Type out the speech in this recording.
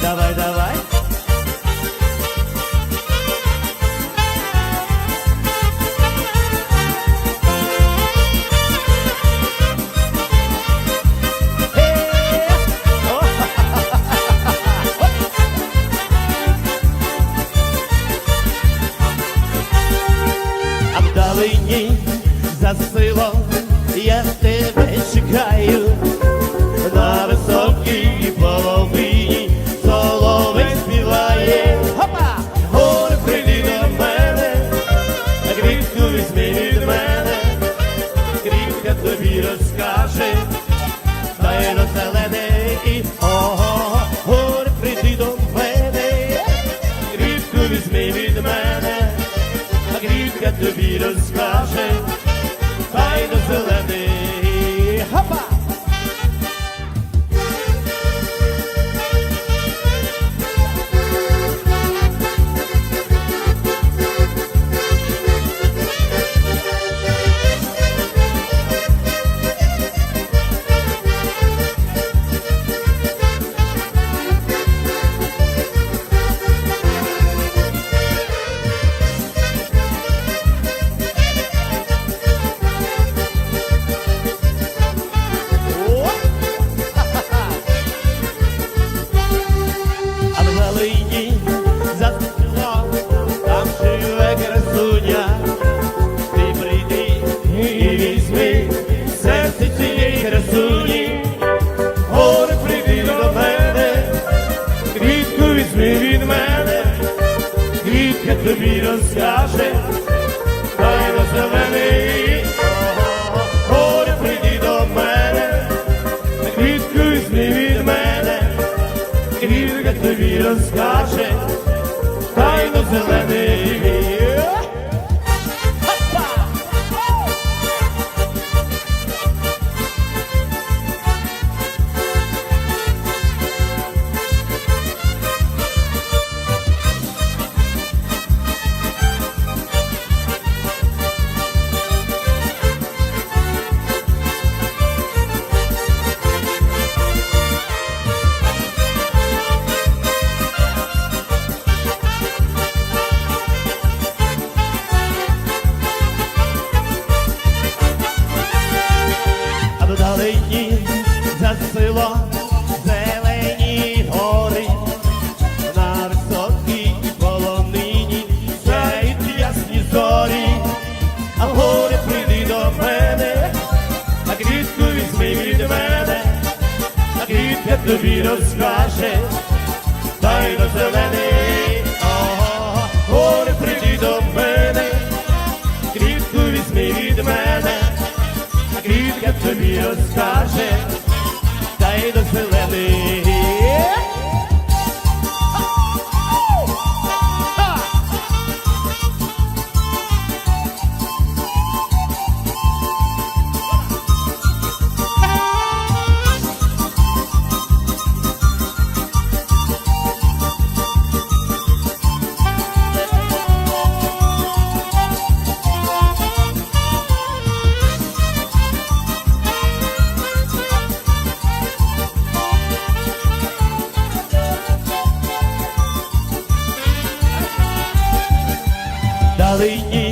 Давай, давай. тобі розкаже, тайну зелений. Як тобі розкаже, тайно зелений, ого, гори прийди до мене, квітку візьми від мене, квітка тобі розкаже, тайно зелений. Valley.